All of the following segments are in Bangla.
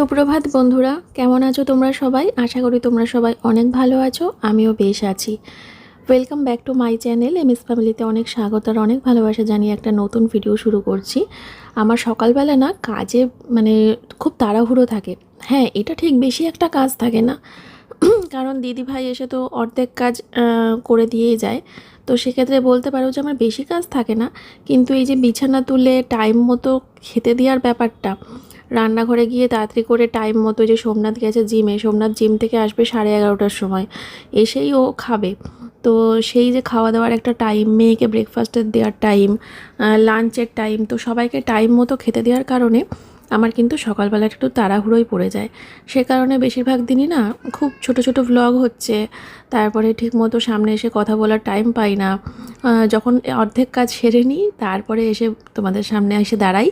সুপ্রভাত বন্ধুরা, কেমন আছো তোমরা সবাই? আশা করি তোমরা সবাই অনেক ভালো আছো, আমিও বেশ আছি। Welcome back to my channel M S ফ্যামিলিতে অনেক স্বাগত আর অনেক ভালোবাসা জানিয়ে একটা নতুন ভিডিও শুরু করছি। আমার সকালবেলা না কাজে মানে খুব তাড়াহুড়ো থাকে। হ্যাঁ এটা ঠিক বেশি একটা কাজ থাকে না। কারণ দিদি ভাই এসে তো অর্ধেক কাজ করে দিয়েই যায়। তো সেক্ষেত্রে বলতে পারো যে আমার বেশি কাজ থাকে না। কিন্তু এই যে বিছানা তুলে টাইম মতো খেতে দেওয়ার ব্যাপারটা রান্নাঘরে গিয়ে তাড়াতাড়ি করে টাইম মতো যে সোমনাথ গেছে জিমে সোমনাথ জিম থেকে আসবে সাড়ে এগারোটার সময়। এসেই ও খাবে। তো সেই যে খাওয়া দাওয়ার একটা টাইম মেয়েকে ব্রেকফাস্টের দেওয়ার টাইম লাঞ্চের টাইম তো সবাইকে টাইম মতো খেতে দেওয়ার কারণে আমার কিন্তু সকালবেলা একটু তাড়াহুড়োই পড়ে যায়। সে কারণে বেশিরভাগ দিনই না খুব ছোট ছোট ভ্লগ হচ্ছে। তারপরে ঠিক মতো সামনে এসে কথা বলার টাইম পাই না। যখন অর্ধেক কাজ সেরে নিই, তারপরে এসে তোমাদের সামনে এসে দাঁড়াই।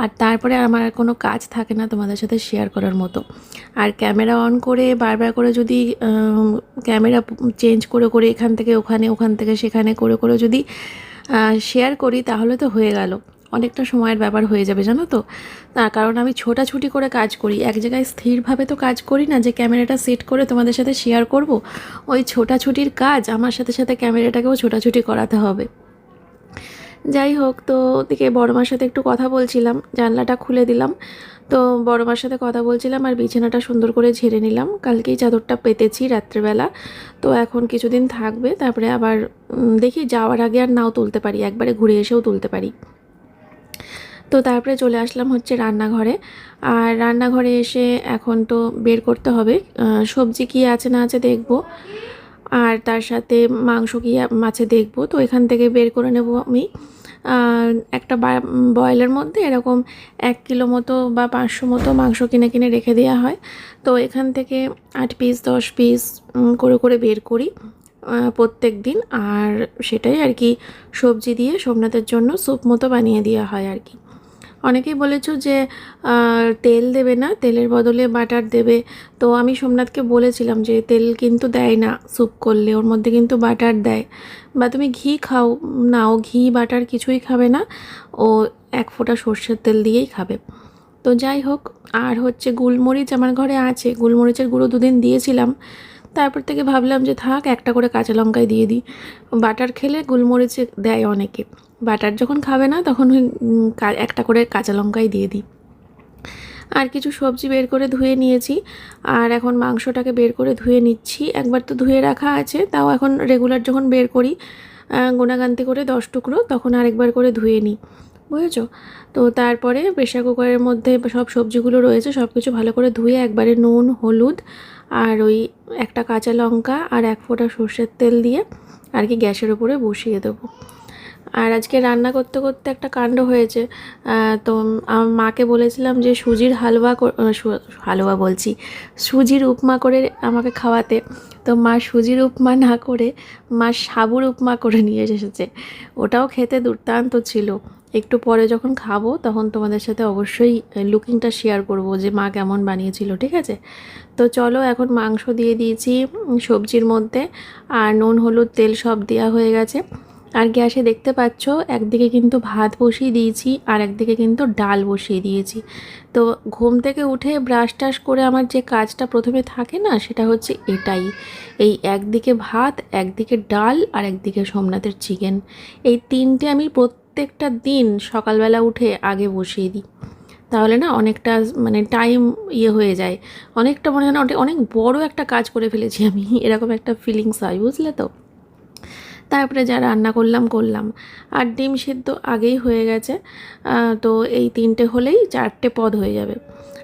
আর তারপরে আমার কোনো কাজ থাকে না তোমাদের সাথে শেয়ার করার মতো। আর ক্যামেরা অন করে, বারবার করে যদি ক্যামেরা চেঞ্জ করে করে এখান থেকে ওখানে, ওখান থেকে সেখানে, করে করে যদি শেয়ার করি, তাহলে তো হয়ে গেল। অনেকটা সময়ের ব্যাপার হয়ে যাবে, জানো তো? তার কারণ আমি ছোটাছুটি করে কাজ করি। এক জায়গায় স্থিরভাবে তো কাজ করি না, যে ক্যামেরাটা সেট করে তোমাদের সাথে শেয়ার করব, ওই ছোটাছুটির কাজ আমার সাথে সাথে ক্যামেরাটাকেও ছোটাছুটি করাতে হবে। যাই হোক, তো ওদিকে বড়মার সাথে একটু কথা বলছিলাম, জানলাটা খুলে দিলাম। তো বড়মার সাথে কথা বলছিলাম আর বিছানাটা সুন্দর করে ঝেড়ে নিলাম। কালকেই চাদরটা পেতেছি রাত্রেবেলা, তো এখন কিছুদিন থাকবে, তারপরে আবার দেখি যাওয়ার আগে আর নাও তুলতে পারি, একবারে ঘুরে এসেও তুলতে পারি। তো তারপরে চলে আসলাম হচ্ছে রান্নাঘরে। আর রান্নাঘরে এসে এখন তো বের করতে হবে। সবজি কী আছে না আছে দেখব। আর তার সাথে মাংস কি মাছে দেখব। তো এখান থেকে বের করে নেব আমি। একটা বয়েলের মধ্যে এরকম এক কিলো মতো বা পাঁচশো মতো মাংস কিনে কিনে রেখে দেওয়া হয়। তো এখান থেকে আট পিস দশ পিস করে করে বের করি প্রত্যেক দিন আর সেটাই আর কি সবজি দিয়ে সোমনাথের জন্য স্যুপ মতো বানিয়ে দেওয়া হয় আর কি। অনেকেই বলেছ যে তেল দেবে না, তেলের বদলে বাটার দেবে। তো আমি সোমনাথকে বলেছিলাম যে, তেল কিন্তু দেয় না স্যুপ করলে, ওর মধ্যে কিন্তু বাটার দেয়। বা তুমি ঘি খাও, না, ও ঘি, বাটার কিছুই খাবে না, ও এক ফোঁটা সর্ষের তেল দিয়েই খাবে। তো যাই হোক, আর হচ্ছে গোলমরিচ আমার ঘরে আছে, গোলমরিচের গুঁড়ো দুদিন দিয়েছিলাম। তারপর থেকে ভাবলাম যে, থাক, একটা করে কাঁচা লঙ্কায় দিয়ে দিই। বাটার খেলে গোলমরিচ দেয় অনেকে। বাটার যখন খাবে না, তখন ওই একটা করে কাঁচা লঙ্কাই দিয়ে দিই। আর কিছু সবজি বের করে ধুয়ে নিয়েছি। আর এখন মাংসটাকে বের করে ধুয়ে নিচ্ছি। একবার তো ধুয়ে রাখা আছে, তাও এখন রেগুলার যখন বের করি গোনাগান্তি করে দশ টুকরো, তখন আরেকবার করে ধুয়ে নিই। বুঝেছ? তো তারপরে প্রেশার কুকারের মধ্যে সব সবজিগুলো রয়েছে সব কিছু ভালো করে ধুয়ে একবারে নুন, হলুদ আর ওই একটা কাঁচা লঙ্কা আর এক ফোঁটা সর্ষের তেল দিয়ে আর কি গ্যাসের ওপরে বসিয়ে দেবো। আর আজকে রান্না করতে করতে একটা কাণ্ড হয়েছে। তো আমার মাকে বলেছিলাম যে সুজির হালুয়া হালুয়া বলছি, সুজির উপমা করে আমাকে খাওয়াতে। তো মা সুজির উপমা না করে মা সাবুর উপমা করে নিয়ে এসেছে। ওটাও খেতে দুর্দান্ত ছিল। একটু পরে যখন খাব তখন তোমাদের সাথে অবশ্যই লুকিংটা শেয়ার করব যে মা কেমন বানিয়েছিল, ঠিক আছে? তো চলো এখন মাংস দিয়ে দিয়েছি সবজির মধ্যে। আর নুন, হলুদ, তেল সব দেওয়া হয়ে গেছে। আর গ্যাসে দেখতে পাচ্ছ, একদিকে কিন্তু ভাত বসিয়ে দিয়েছি আর একদিকে কিন্তু ডাল বসিয়ে দিয়েছি। তো ঘুম থেকে উঠে ব্রাশ টাশ করে আমার যে কাজটা প্রথমে থাকে না, সেটা হচ্ছে এটাই। এই একদিকে ভাত, একদিকে ডাল আর একদিকে সোমনাথের চিকেন এই তিনটে আমি প্রত্যেকটা দিন সকালবেলা উঠে আগে বসিয়ে দিই। তাহলে না অনেকটা মানে টাইম ইয়ে হয়ে যায়। অনেকটা মনে হয় না, অনেক- অনেক বড় একটা কাজ করে ফেলেছি আমি। এরকম একটা ফিলিংস হয়, বুঝলে তো? তারপরে যা রান্না করলাম করলাম। আর ডিম সিদ্ধ আগেই হয়ে গেছে। তো এই তিনটে হলেই চারটে পদ হয়ে যাবে।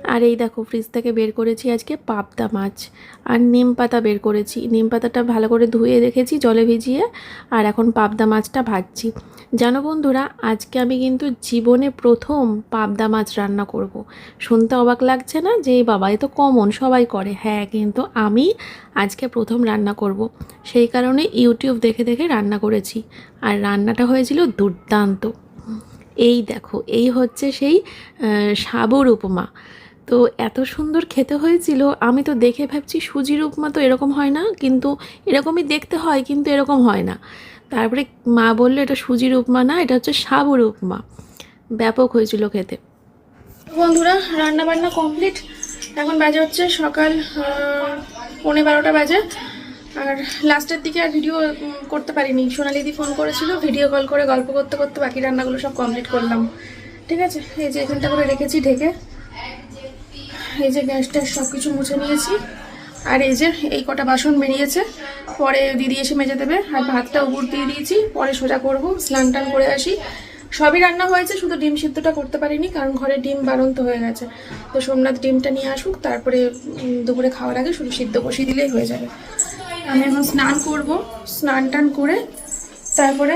আর এই দেখো ফ্রিজ থেকে বের করেছি আজকে পাবদা মাছ। আর নিম পাতা বের করেছি। নিম পাতাটা ভালো করে ধুয়ে রেখেছি, জলে ভিজিয়ে, আর এখন পাবদা মাছটা ভাজছি। জানো বন্ধুরা, আজকে আমি কিন্তু জীবনে প্রথম পাবদা মাছ রান্না করব। শুনতে অবাক লাগছে না যে বাবা, এ তো কমন সবাই করে। হ্যাঁ কিন্তু আমি আজকে প্রথম রান্না করব। সেই কারণে ইউটিউব দেখে দেখে রান্না করেছি। আর রান্নাটা হয়েছিল দুর্দান্ত। এই দেখো, এই হচ্ছে সেই সাবর উপমা। তো এত সুন্দর খেতে হয়েছিল, আমি তো দেখে ভাবছি সুজির উপমা তো এরকম হয় না, কিন্তু এরকমই দেখতে হয়, কিন্তু এরকম হয় না। তারপরে মা বলল, এটা সুজির উপমা না, এটা হচ্ছে সাবুর উপমা ব্যাপক হয়েছিল খেতে। বন্ধুরা রান্না বান্না কমপ্লিট এখন বাজে হচ্ছে সকাল পৌনে বারোটা বাজে। আর লাস্টের দিকে আর ভিডিও করতে পারিনি। সোনালিদি ফোন করেছিল ভিডিও কল করে গল্প করতে করতে বাকি রান্নাগুলো সব কমপ্লিট করলাম। ঠিক আছে? এই যে এখানটা করে রেখেছি ঢেকে। এই যে গ্যাসটা সব কিছু মুছে নিয়েছি। আর এই যে এই কটা বাসন বেরিয়েছে। পরে দিদি এসে মেজে দেবে। আর ভাতটা উপর দিয়ে দিয়েছি। পরে সোজা করব, স্নান টান করে আসি। সবই রান্না হয়েছে, শুধু ডিম সিদ্ধটা করতে পারিনি, কারণ ঘরে ডিম বাড়ন্ত হয়ে গেছে। তো সোমনাথ ডিমটা নিয়ে আসুক, তারপরে দুপুরে খাওয়ার আগে শুধু সিদ্ধ বসিয়ে দিলেই হয়ে যাবে। আমি এখন স্নান করব, স্নান টান করে, তারপরে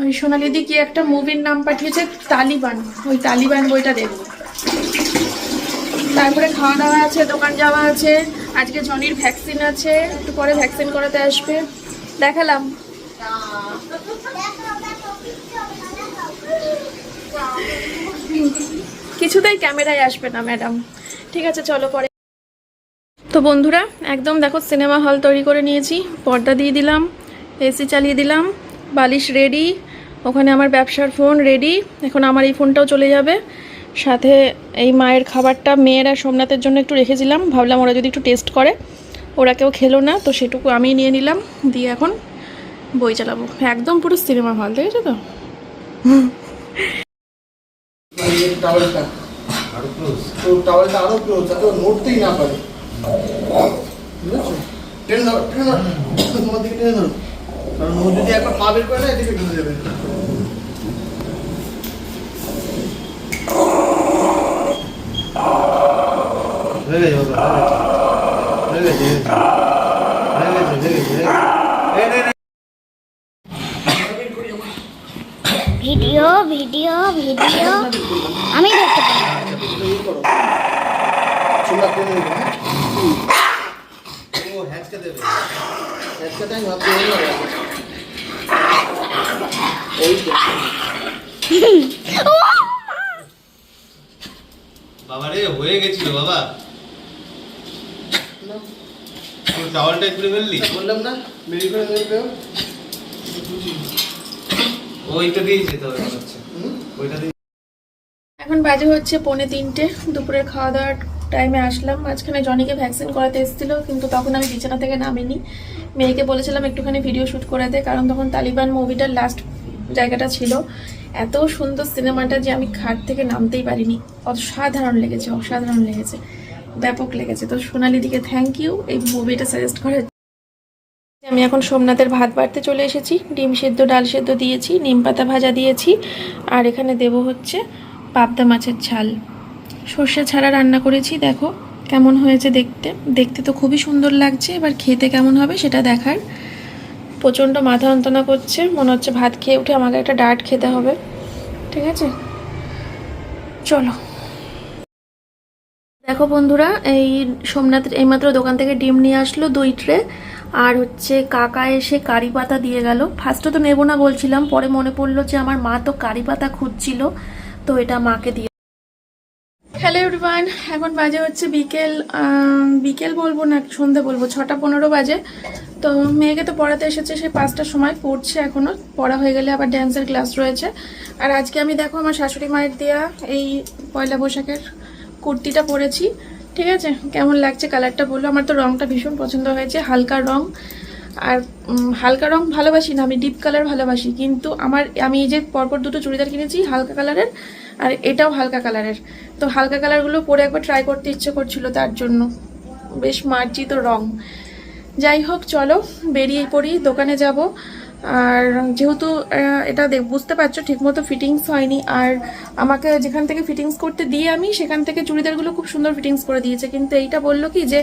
ওই সোনালিদি কি একটা মুভির নাম পাঠিয়েছে, তালিবান। ওই তালিবান বইটা দেখব। তারপরে খাওয়া দাওয়া আছে, দোকান যাওয়া আছে, আজকে জনির ভ্যাকসিন আছে, একটু পরে ভ্যাকসিন করাতে আসবে। দেখালাম। কিছুতেই ক্যামেরায় আসবে না ম্যাডাম ঠিক আছে, চলো পরে। তো বন্ধুরা, একদম দেখো সিনেমা হল তৈরি করে নিয়েছি, পর্দা দিয়ে দিলাম এসি চালিয়ে দিলাম, বালিশ রেডি ওখানে আমার ব্যবসার ফোন রেডি এখন আমার এই ফোনটাও চলে যাবে। সাথে এই মায়ের খাবারটা মেয়েরা সোমনাথের জন্য একটু রেখেছিলাম। ভাবলাম ওরা যদি একটু টেস্ট করে ওরা কেউ খেলো না তো সেটুকু আমি নিয়ে নিলাম দিয়ে এখন বই চালাবো। একদম পুরো সিনেমা হল দেখেছ তো? যদি একবার পা বের করে না এদিকে ঢুকে যাবে হয়ে গেছে বাবা হয়ে গেছে হয়ে গেছে হয়ে গেছে হয়ে গেছে ভিডিও ভিডিও ভিডিও। আমি দেখতে পাই হ্যাঁ? বাবা রে হয়ে গেছিল বাবা তোর টাওয়ালটা খুলে ফেললি? বললাম না। বেরি করে। দেবে ওইটা দিয়েই যেতে হবে ওইটা দিয়ে এখন বাজে হচ্ছে পৌনে তিনটে। দুপুরের খাওয়া দাওয়ার টাইমে আসলাম। মাঝখানে জনিকে ভ্যাকসিন করাতে এসেছিল কিন্তু তখন আমি বিছানা থেকে নামিনি। মেয়েকে বলেছিলাম একটুখানি ভিডিও শ্যুট করাতে কারণ তখন তালিবান মুভিটার লাস্ট জায়গাটা ছিল। এত সুন্দর সিনেমাটা যে আমি খাট থেকে নামতেই পারিনি। অসাধারণ লেগেছে অসাধারণ লেগেছে। ব্যাপক লেগেছে। তো সোনালি দিকে থ্যাংক ইউ এই মুভিটা সাজেস্ট করার আমি এখন সোমনাথের ভাত বাড়তে চলে এসেছি। ডিম সেদ্ধ, ডাল সেদ্ধ দিয়েছি, নিম পাতা ভাজা দিয়েছি। আর এখানে দেব হচ্ছে পাবদা মাছের ঝাল। সর্ষে ছাড়া রান্না করেছি। দেখো কেমন হয়েছে দেখতে। দেখতে তো খুবই সুন্দর লাগছে। এবার খেতে কেমন হবে সেটা দেখার। প্রচণ্ড মাথা যন্ত্রণা করছে। মনে হচ্ছে ভাত খেয়ে উঠে আমাকে একটা ডাট খেতে হবে। ঠিক আছে? চলো। দেখো বন্ধুরা, এই সোমনাথ, এইমাত্র দোকান থেকে ডিম নিয়ে আসলো দুই ট্রে। আর হচ্ছে কাকা এসে কারি পাতা দিয়ে গেল। ফার্স্টে তো নেব না বলছিলাম, পরে মনে পড়ল যে আমার মা তো কারি পাতা খুঁজছিল, তো এটা মাকে দিয়ে। হ্যালো এভরিওয়ান এখন বাজে হচ্ছে বিকেল বিকেল বলব না সন্ধে বলব, ছটা পনেরো বাজে। তো মেয়েকে তো পড়াতে এসেছে, সে পাঁচটার সময় পড়ছে এখনও, পড়া হয়ে গেলে আবার ড্যান্সের ক্লাস রয়েছে। আর আজকে আমি দেখো আমার শাশুড়ি মায়ের দেওয়া এই পয়লা বৈশাখের কুর্তিটা পরেছি, ঠিক আছে? কেমন লাগছে কালারটা বলল আমার তো রংটা ভীষণ পছন্দ হয়েছে, হালকা রং। আর হালকা রং ভালোবাসি না, আমি ডিপ কালার ভালোবাসি, কিন্তু আমার, আমি এই যে পরপর দুটো চুড়িদার কিনেছি হালকা কালারের, আর এটাও হালকা কালারের। তো হালকা কালারগুলো পরে একবার ট্রাই করতে ইচ্ছে করছিল তার জন্য। বেশ মার্জিত রং। যাই হোক, চলো, বেরিয়ে পড়ি, দোকানে যাব। আর যেহেতু এটা বুঝতে পারছ, ঠিকমতো ফিটিংস হয়নি। আর আমাকে যেখান থেকে ফিটিংস করতে দিয়ে আমি, সেখান থেকে চুড়িদারগুলো খুব সুন্দর ফিটিংস করে দিয়েছে। কিন্তু এইটা বলল কি যে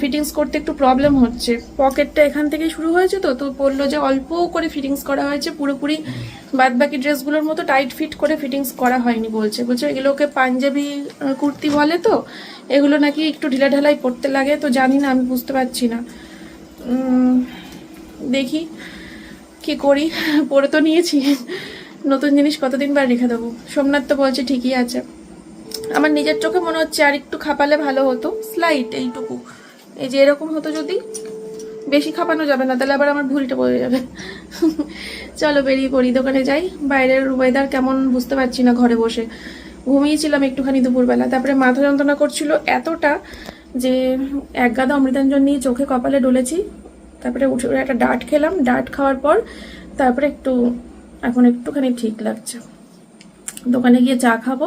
ফিটিংস করতে একটু প্রবলেম হচ্ছে। পকেটটা এখান থেকে শুরু হয়েছে তো তো বলল যে অল্প করে ফিটিংস করা হয়েছে। পুরোপুরি বাদ বাকি ড্রেসগুলোর মতো টাইট ফিট করে ফিটিংস করা হয়নি বলছে। বলছে, এগুলোকে পাঞ্জাবি কুর্তি বলে তো, এগুলো নাকি একটু ঢিলা ঢালাই পড়তে লাগে। তো জানি না, আমি বুঝতে পারছি না। দেখি। কি করি? পরে তো নিয়েছি। নতুন জিনিস কতদিন বার রেখে দেবো? সোমনাথ তো বলছে ঠিকই আছে। আমার নিজের চোখে মনে হচ্ছে আর একটু খাপালে ভালো হতো স্লাইট এইটুকু। এই যে এরকম হতো যদি, বেশি খাপানো যাবে না, তাহলে আবার আমার ভুলটা পড়ে যাবে। চলো বেরিয়ে পড়ি, দোকানে যাই। বাইরের ওয়েদার কেমন বুঝতে পারছি না ঘরে বসে। ঘুমিয়েছিলাম একটুখানি দুপুরবেলা। তারপরে মাথা যন্ত্রণা করছিল এতটা যে এক গাদা অমৃতাঞ্জন নিয়ে চোখে কপালে ডলেছি তারপরে উঠে উঠে একটা ডাট খেলাম। ডাট খাওয়ার পর তারপরে একটু এখন একটুখানি ঠিক লাগছে। দোকানে গিয়ে চা খাব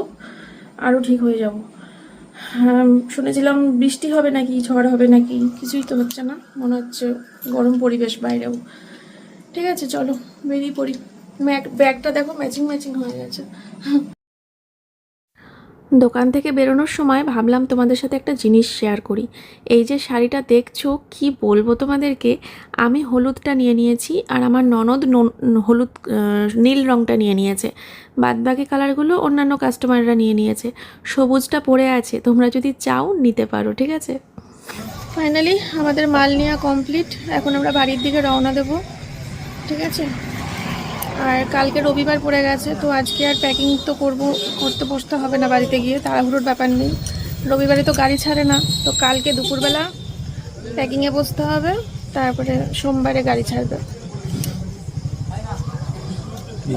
আরও ঠিক হয়ে যাব। হ্যাঁ, শুনেছিলাম বৃষ্টি হবে নাকি ঝড় হবে নাকি কিছুই তো হচ্ছে না। মনে হচ্ছে গরম পরিবেশ বাইরেও। ঠিক আছে চলো বেরিয়ে পড়ি। ব্যাগটা দেখো ম্যাচিং ম্যাচিং হয়ে গেছে। দোকান থেকে বেরোনোর সময় ভাবলাম তোমাদের সাথে একটা জিনিস শেয়ার করি। এই যে শাড়িটা দেখছ, কি বলব তোমাদেরকে? আমি হলুদটা নিয়ে নিয়েছি আর আমার ননদ হলুদ নীল রঙটা নিয়ে নিয়েছে। বাদবাকি কালারগুলো অন্যান্য কাস্টমাররা নিয়ে নিয়েছে। সবুজটা পড়ে আছে, তোমরা যদি চাও নিতে পারো, ঠিক আছে? ফাইনালি আমাদের মাল নেওয়া কমপ্লিট এখন আমরা বাড়ির দিকে রওনা দেবো, ঠিক আছে? আর কালকে রবিবার পড়ে গেছে তো আজকে আর প্যাকিং তো করব করতে বসতে হবে না বাড়িতে গিয়ে তাড়াহুড়োর ব্যাপার নেই। রবিবারে তো গাড়ি ছাড়ে না তো কালকে দুপুরবেলা প্যাকিংয়ে বসতে হবে তারপরে সোমবারে গাড়ি ছাড়বে।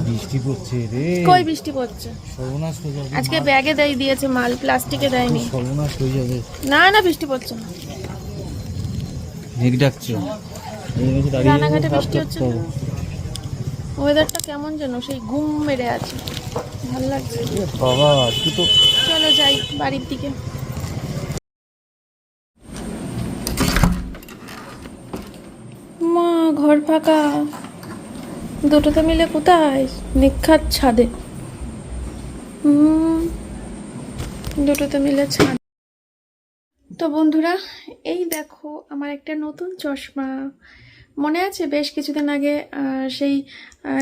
বৃষ্টি পড়ছে রে? কই বৃষ্টি পড়ছে? সর্বনাশ হয়ে যাবে আজকে ব্যাগে দেয় দিয়েছে মাল প্লাস্টিকে দেয়নি। সর্বনাশ হয়ে যাবে। না না বৃষ্টি পড়ছে না। মেঘ ডাকছে। রানাঘাটে বৃষ্টি হচ্ছে। ওয়েদারটা কেমন যেন সেই ঘুম মেরে আছে। ভালো লাগছে। বাবা তো চলো যাই বাড়ির দিকে। মা ঘর ফাঁকা। দুটোতে মিলে কোথায়? নিক্ষাত ছাদে। দুটোতে মিলে ছাদ। তো বন্ধুরা এই দেখো আমার একটা নতুন চশমা। মনে আছে বেশ কিছুদিন আগে সেই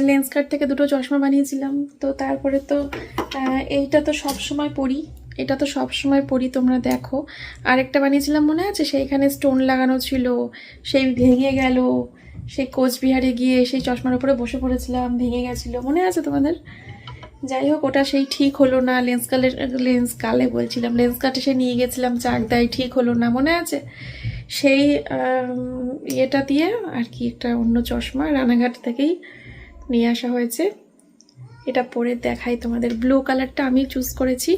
লেন্স কার্ড থেকে দুটো চশমা বানিয়েছিলাম। তো তারপরে তো এইটা তো সব সময় পরি। এটা তো সব সময় পরি, তোমরা দেখো। আরেকটা বানিয়েছিলাম মনে আছে? সেইখানে স্টোন লাগানো ছিল, সেই ভেঙে গেল। সেই কোচবিহারে গিয়ে সেই চশমার উপরে বসে পড়েছিলাম, ভেঙে গেছিল। মনে আছে তোমাদের? যাই হোক, ওটা সেই ঠিক হলো না। লেন্স কালের, লেন্স কালে বলছিলাম, লেন্স কাটে সে নিয়ে গেছিলাম চাকদায় ঠিক হলো না। মনে আছে? সেই ইয়েটা দিয়ে আর কি একটা অন্য চশমা রানাঘাট থেকেই নিয়ে আসা হয়েছে। এটা পরে দেখাই তোমাদের। ব্লু কালারটা আমি চুজ করেছি।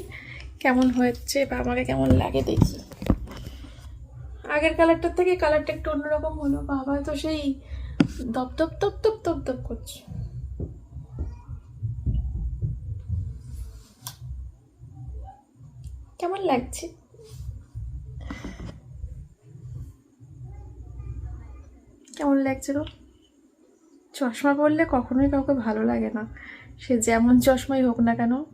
কেমন হয়েছে বা আমাকে কেমন লাগে দেখি। আগের কালারটার থেকে কালারটা একটু অন্যরকম হলো। বাবা, তো সেই দপ দপ দপ দপ দপ দপ করছে। কেমন লাগছে? কেমন লাগছে গো চশমা পরলে কখনোই কাউকে ভালো লাগে না। সে যেমন চশমাই হোক না কেন,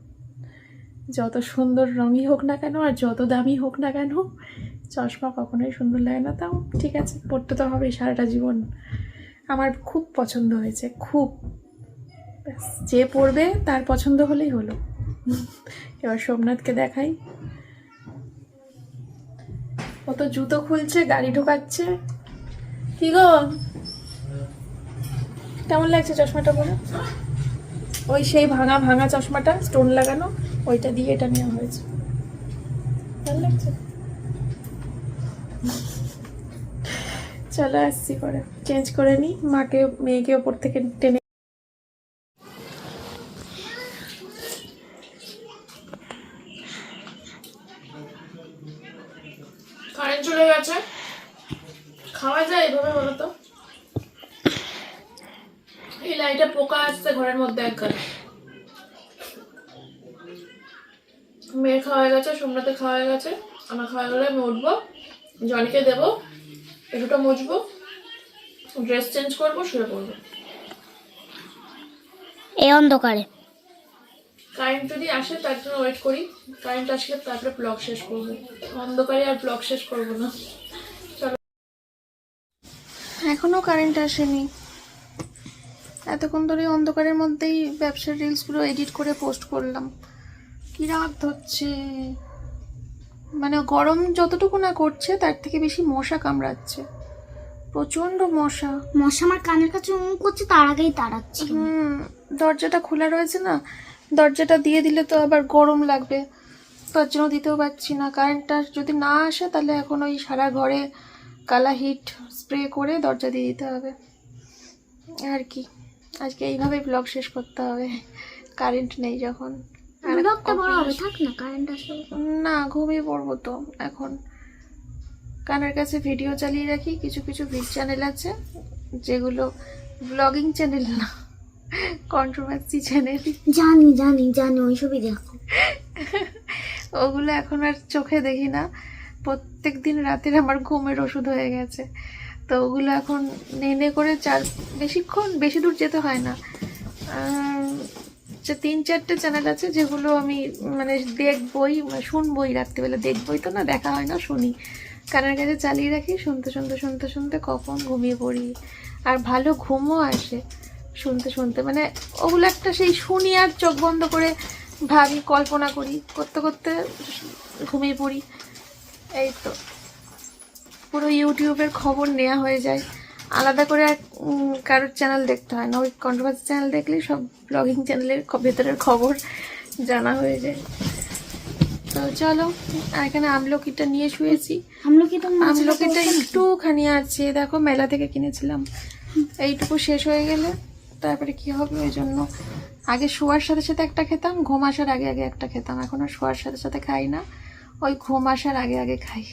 যত সুন্দর রঙই হোক না কেন আর যত দামি হোক না কেন, চশমা কখনোই সুন্দর লাগে না। তাও ঠিক আছে পড়তে তো হবে সারাটা জীবন। আমার খুব পছন্দ হয়েছে, খুব। যে পড়বে তার পছন্দ হলেই হলো। এবার সোমনাথকে দেখাই। ও তো জুতো খুলছে, গাড়ি ঢোকাচ্ছে। কি গো? কেমন লাগছে চশমাটা পরে? ওই সেই ভাঙা ভাঙা চশমাটা স্টোন লাগানো, ওইটা দিয়ে এটা নেওয়া হয়েছে। ভালো লাগছে? চলো আসছি করে চেঞ্জ করে নিই মাকে, মেয়েকে ওপর থেকে টেনে কারেন্ট চলে গেছে খাওয়া যায় এভাবে বলো তো এই লাইটে পোকা আসছে ঘরের মধ্যে একবার মেয়ের খাওয়া হয়ে গেছে সোমনাথে খাওয়া হয়ে গেছে। আমার খাওয়া গেলে আমি উঠবো জনিকে দেবো একটুটা মুছবো ড্রেস চেঞ্জ করব শুয়ে পড়ব। এই অন্ধকারে। কারেন্ট যদি আসে তার জন্য ওয়েট করি। কারেন্ট আসলে তারপরে ব্লগ শেষ করব। অন্ধকারে আর ব্লগ শেষ করব না। চলো। এখনও কারেন্ট আসেনি। এতক্ষণ ধরে অন্ধকারের মধ্যেই ব্যবসার রিলসগুলো এডিট করে পোস্ট করলাম। কি রাগ ধরছে। মানে গরম যতটুকু না করছে তার থেকে বেশি মশা কামড়াচ্ছে। প্রচণ্ড মশা। মশা আমার কানের কাছে উম করছে তার আগেই তাড়াচ্ছে। হুম দরজাটা খোলা রয়েছে না দরজাটা দিয়ে দিলে তো আবার গরম লাগবে। তার জন্য দিতেও পারছি না কারেন্টটা যদি না আসে তাহলে এখন ওই সারা ঘরে কালা হিট স্প্রে করে দরজা দিয়ে দিতে হবে। আর কি আজকে এইভাবেই ব্লগ শেষ করতে হবে। কারেন্ট নেই যখন। না ঘুমিয়ে পড়ব তো এখন। কানের কাছে ভিডিও চালিয়ে রাখি কিছু কিছু ভিড চ্যানেল আছে যেগুলো ব্লগিং চ্যানেল না কন্ট্রোভার্সি চ্যানেল জানি জানি জানি ওই ওইসবই দেখো। ওগুলো এখন আর চোখে দেখি না। প্রত্যেক দিন রাতের আমার ঘুমের ওষুধ হয়ে গেছে। তো ওগুলো এখন নেনে করে চার বেশিক্ষণ বেশি দূর যেতে হয় না। যে তিন চারটে চ্যানেল আছে যেগুলো আমি মানে দেখবই, শুনবই, রাত্রিবেলা দেখবই তো না, দেখা হয় না, শুনি। কানের কাছে চালিয়ে রাখি, শুনতে শুনতে শুনতে শুনতে কখন ঘুমিয়ে পড়ি। আর ভালো ঘুমও আসে, শুনতে শুনতে। মানে ওগুলো একটা সেই শুনি আর চোখ বন্ধ করে ভাবি, কল্পনা করি, করতে করতে ঘুমিয়ে পড়ি। এই তো। পুরো ইউটিউবের খবর নেওয়া হয়ে যায়। আলাদা করে কারোর চ্যানেল দেখতে হয় না। ওই কন্ট্রোভার্সি চ্যানেল দেখলেই সব ব্লগিং চ্যানেলের ভেতরের খবর জানা হয়ে যায়। তো চলো এখানে আমলকিটা নিয়ে শুয়েছি। আমলকি তো মাছ আমলকিটা একটুখানি আছে। দেখো মেলা থেকে কিনেছিলাম। এইটুকু শেষ হয়ে গেলে তারপরে কি হবে ওই জন্য। আগে শোয়ার সাথে সাথে একটা খেতাম ঘুম আসার আগে আগে একটা খেতাম। এখন আর শোয়ার সাথে সাথে খাই না। ওই ঘুম আসার আগে আগে খাই।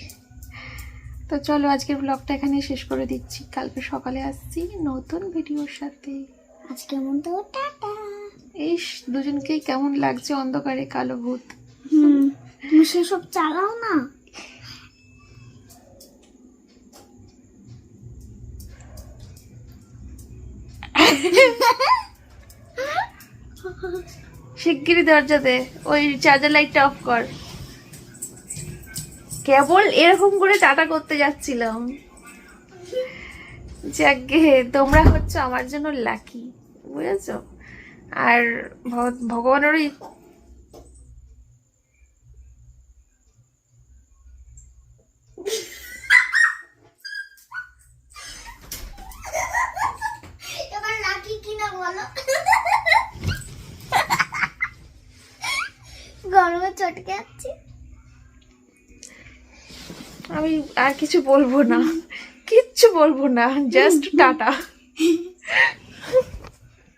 তো চলো আজকের ব্লগটা এখানে শেষ করে দিচ্ছি। কালকে সকালে আসছি নতুন ভিডিওর সাথে। আজকে মন তো? টাটা। ইস দুজনকেই কেমন লাগছে অন্ধকারে কালো ভূত। হুম তুমি সেসব চালাও না। শিগগিরই দরজা দে ওই চার্জার লাইটটা অফ কর। কেবল এরকম করে টাটা করতে যাচ্ছিলাম। যাকে তোমরা হচ্ছে আমার জন্য লাকি বুঝেছ? আর ভ- ভগবানেরই এবার লাকি কিনা বলো? গরমে চটকে যাচ্ছে। আমি আর কিছু বলব না। কিচ্ছু বলব না জাস্ট টাটা।